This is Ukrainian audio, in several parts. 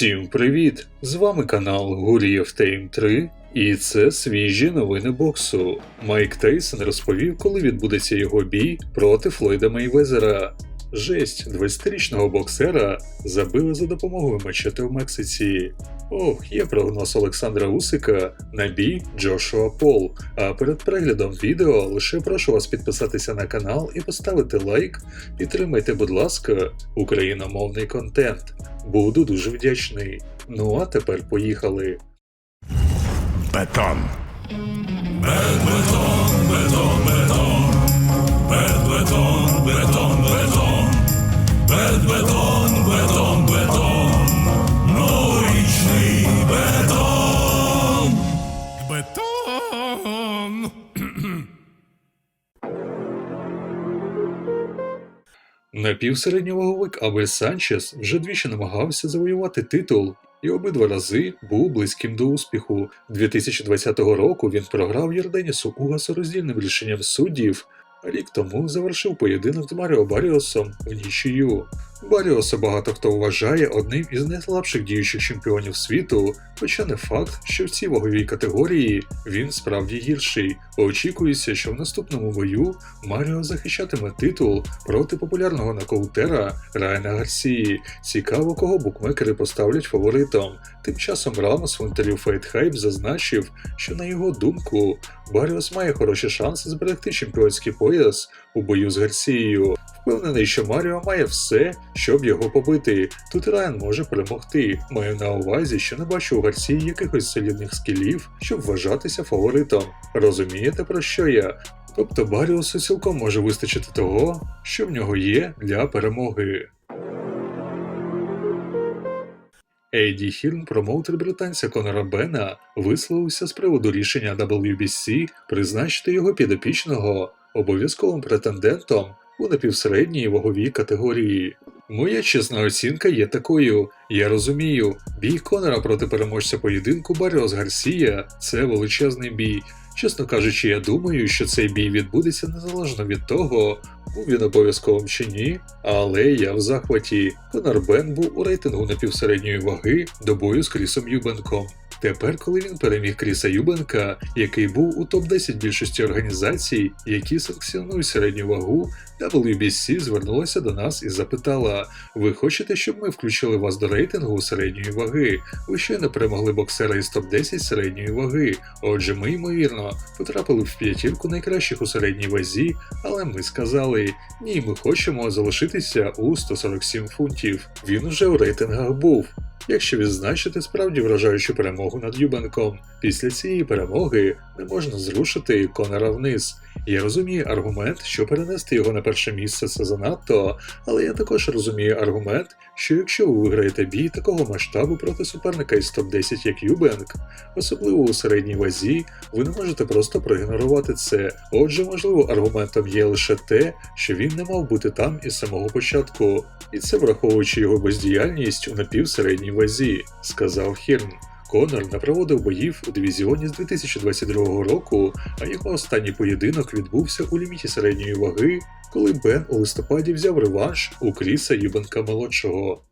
Всім привіт! З вами канал Гурієв Тейм 3, і це свіжі новини боксу. Майк Тейсон розповів, коли відбудеться його бій проти Флойда Мейвезера. Жесть 20-річного боксера забили за допомогою мачете в Мексиці. Ох, є прогноз Олександра Усика на бій Джошуа Пол. А перед переглядом відео лише прошу вас підписатися на канал і поставити лайк. Підтримайте, будь ласка, україномовний контент. Буду дуже вдячний. Ну а тепер поїхали. Бетон. Бетон. Напівсередньоваговик Абель Санчес вже двічі намагався завоювати титул, і обидва рази був близьким до успіху. 2020 року він програв Єрденісу Угасу роздільним рішенням суддів, рік тому завершив поєдинок з Маріо Баріосом в нічию. Баріоса багато хто вважає одним із найслабших діючих чемпіонів світу, хоча не факт, що в цій ваговій категорії він справді гірший. Очікується, що в наступному бою Маріо захищатиме титул проти популярного нокаутера Райана Гарсії. Цікаво, кого букмекери поставлять фаворитом. Тим часом Рамос в інтерв'ю Fight Hype зазначив, що на його думку Баріос має хороші шанси зберегти чемпіонський пояс у бою з Гарсією. Впевнений, що Маріо має все, щоб його побити. Тут Райан може перемогти. Маю на увазі, що не бачу у Гарсії якихось солідних скілів, щоб вважатися фаворитом. Розумієте про що я? Тобто Баріусу цілком може вистачити того, що в нього є для перемоги. Ейді Хірн, промоутер британця Конора Бена, висловився з приводу рішення WBC призначити його підопічного обов'язковим претендентом у напівсередній ваговій категорії. Моя чесна оцінка є такою. Я розумію, бій Конора проти переможця поєдинку Баріос Гарсія це величезний бій. Чесно кажучи, я думаю, що цей бій відбудеться незалежно від того, був він обов'язковим чи ні, але я в захваті. Конор Бен був у рейтингу напівсередньої ваги до бою з Крісом Юбенком. Тепер, коли він переміг Кріса Юбенка, який був у топ-10 більшості організацій, які санкціонують середню вагу, WBC звернулася до нас і запитала: Ви хочете, щоб ми включили вас до рейтингу середньої ваги? Ви щойно перемогли боксера із топ-10 середньої ваги. Отже, ми, ймовірно, потрапили в п'ятірку найкращих у середній вазі, але ми сказали: ні, ми хочемо залишитися у 147 фунтів. Він уже у рейтингах був. Якщо відзначити справді вражаючу перемогу над Юбенком, після цієї перемоги не можна зрушити Конора вниз. Я розумію аргумент, що перенести його на перше місце це занадто, але я також розумію аргумент, що якщо ви виграєте бій такого масштабу проти суперника із топ-10 як Юбенк, особливо у середній вазі, ви не можете просто проігнорувати це. Отже, можливо, аргументом є лише те, що він не мав бути там із самого початку, і це враховуючи його бездіяльність у напівсередній вазі, сказав Хірн. Конор не проводив боїв у дивізіоні з 2022 року, а його останній поєдинок відбувся у ліміті середньої ваги, коли Бен у листопаді взяв реванш у Кріса Юбенка молодшого.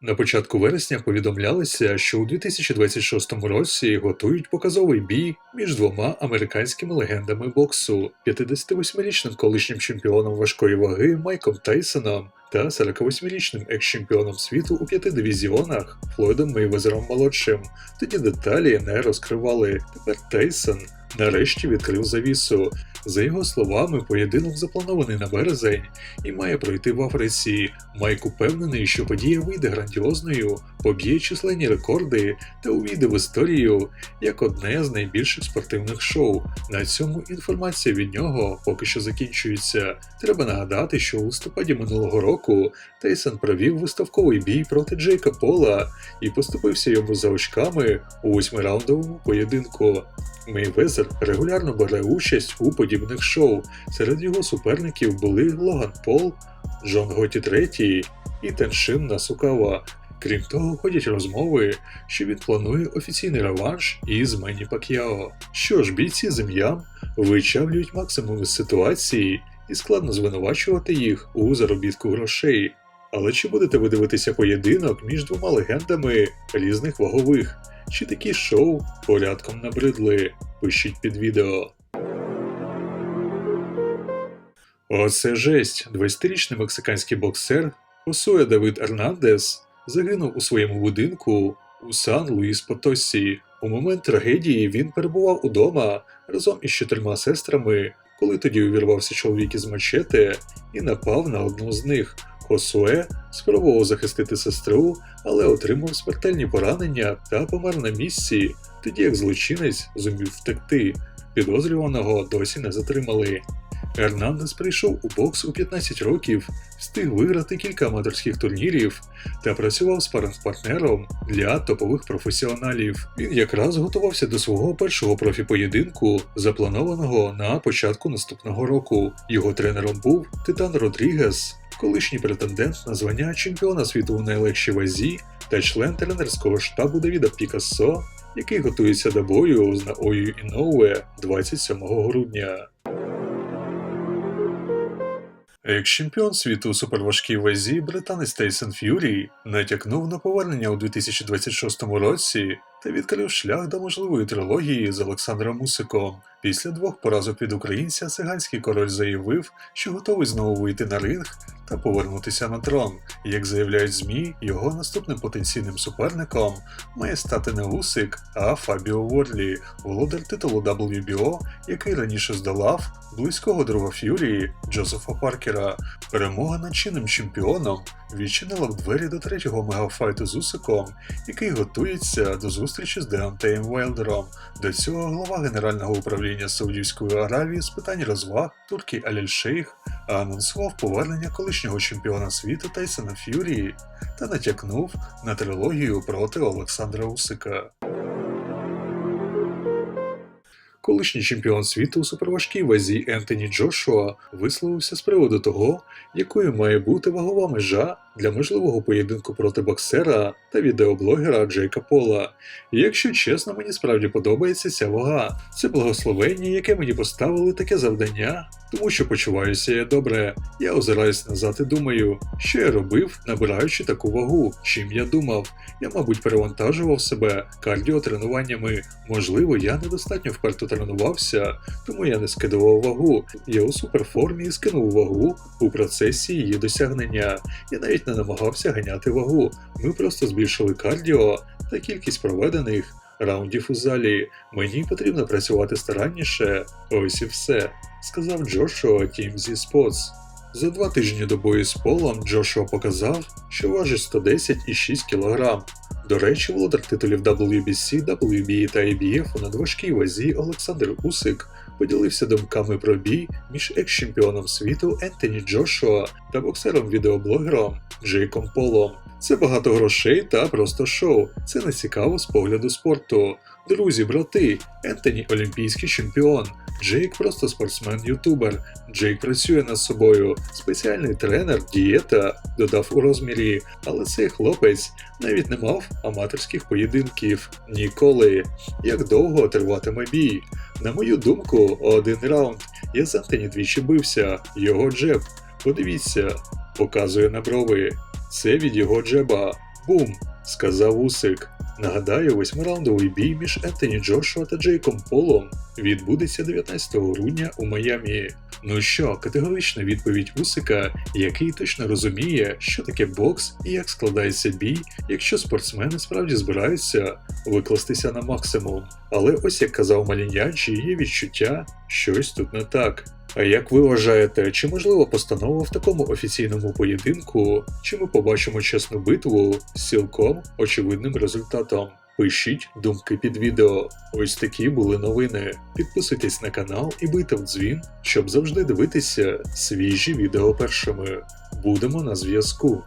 На початку вересня повідомлялося, що у 2026 році готують показовий бій між двома американськими легендами боксу 58-річним колишнім чемпіоном важкої ваги Майком Тайсоном та 48-річним екс-чемпіоном світу у п'яти дивізіонах Флойдом Мейвезером молодшим. Тоді деталі не розкривали. Тепер Тейсон нарешті відкрив завісу. За його словами, поєдинок запланований на березень і має пройти в Африці. Майк упевнений, що подія вийде грандіозною, поб'є численні рекорди та увійде в історію як одне з найбільших спортивних шоу. На цьому інформація від нього поки що закінчується. Треба нагадати, що у листопаді минулого року Тейсон провів виставковий бій проти Джейка Пола і поступився йому за очками у восьмираундовому поєдинку. Мейвезер регулярно бере участь у подібних шоу. Серед його суперників були Логан Пол, Джон Готі III і Теншин Насукава. Крім того, ходять розмови, що він планує офіційний реванш із Мені Пак'яо. Що ж, бійці з ім'ям вичавлюють максимум із ситуації, і складно звинувачувати їх у заробітку грошей. Але чи будете ви дивитися поєдинок між двома легендами різних вагових? Чи такі шоу порядком набридли? Пишіть під відео. Оце жесть. 20-річний мексиканський боксер Хосує Давид Ернандес загинув у своєму будинку у Сан Луїс Потоссі. У момент трагедії він перебував удома разом із чотирма сестрами, коли тоді увірвався чоловік із мачете і напав на одну з них. Хосуе спробував захистити сестру, але отримав смертельні поранення та помер на місці, тоді як злочинець зумів втекти. Підозрюваного досі не затримали. Ернандес прийшов у бокс у 15 років, встиг виграти кілька аматорських турнірів та працював спаринг-партнером для топових професіоналів. Він якраз готувався до свого першого профі-поєдинку, запланованого на початку наступного року. Його тренером був Титан Родрігес, колишній претендент на звання чемпіона світу у найлегшій вазі та член тренерського штабу Давіда Пікассо, який готується до бою з Наою Іноуе 27 грудня. Екс-чемпіон світу у суперважкій вазі британець Тейсон Ф'юрі натякнув на повернення у 2026 році та відкрив шлях до можливої трилогії з Олександром Мусиком. Після двох поразок від українця циганський король заявив, що готовий знову вийти на ринг та повернутися на трон. Як заявляють ЗМІ, його наступним потенційним суперником має стати не Усик, а Фабіо Ворлі, володар титулу WBO, який раніше здолав близького друга Ф'юрії Джозефа Паркера. Перемога над чинним чемпіоном відчинила двері до третього мегафайту з Усиком, який готується до зустрічі з Деонтеєм Вайлдером. До цього глава Генерального управління Саудівської Аравії з питань розваг Туркі Аляль Шейх анонсував повернення колишнього чемпіона світу Тайсона Ф'юрії та натякнув на трилогію проти Олександра Усика. Колишній чемпіон світу у суперважкій вазі Ентоні Джошуа висловився з приводу того, якою має бути вагова межа для можливого поєдинку проти боксера та відеоблогера Джейка Пола. І якщо чесно, мені справді подобається ця вага. Це благословення, яке мені поставили таке завдання, тому що почуваюся я добре. Я озираюсь назад і думаю, що я робив, набираючи таку вагу, чим я думав. Я, мабуть, перевантажував себе кардіотренуваннями. Можливо, я недостатньо вперто тренувався, тому я не скидував вагу. Я у суперформі скинув вагу у процесі її досягнення. Я навіть не намагався ганяти вагу. Ми просто збільшили кардіо та кількість проведених раундів у залі. Мені потрібно працювати старанніше. Ось і все, сказав Джошуа TMZ Sports. За два тижні до бою з полом Джошуа показав, що важить 110,6 кг. До речі, володар титулів WBC, WBA та IBF у надважкій вазі Олександр Усик поділився думками про бій між екс-чемпіоном світу Ентоні Джошуа та боксером-відеоблогером Джейком Полом. Це багато грошей та просто шоу. Це не цікаво з погляду спорту. Друзі, брати, Ентоні олімпійський чемпіон. Джейк просто спортсмен-ютубер. Джейк працює над собою. Спеціальний тренер, дієта додав у розмірі, але цей хлопець навіть не мав аматорських поєдинків ніколи. Як довго триватиме бій? На мою думку, один раунд. Я з Ентоні двічі бився. Його джеб. Подивіться, показує на брови. Це від його джеба. Бум! сказав Усик. Нагадаю, восьмираундовий бій між Ентоні Джошуа та Джейком Полом відбудеться 19 грудня у Майамі. Ну що, категорична відповідь Усика, який точно розуміє, що таке бокс і як складається бій, якщо спортсмени справді збираються викластися на максимум. Але ось як казав Малінячі, є відчуття, щось тут не так. А як ви вважаєте, чи можлива постанова в такому офіційному поєдинку, чи ми побачимо чесну битву з цілком очевидним результатом? Пишіть думки під відео. Ось такі були новини. Підписуйтесь на канал і бийте в дзвін, щоб завжди дивитися свіжі відео першими. Будемо на зв'язку.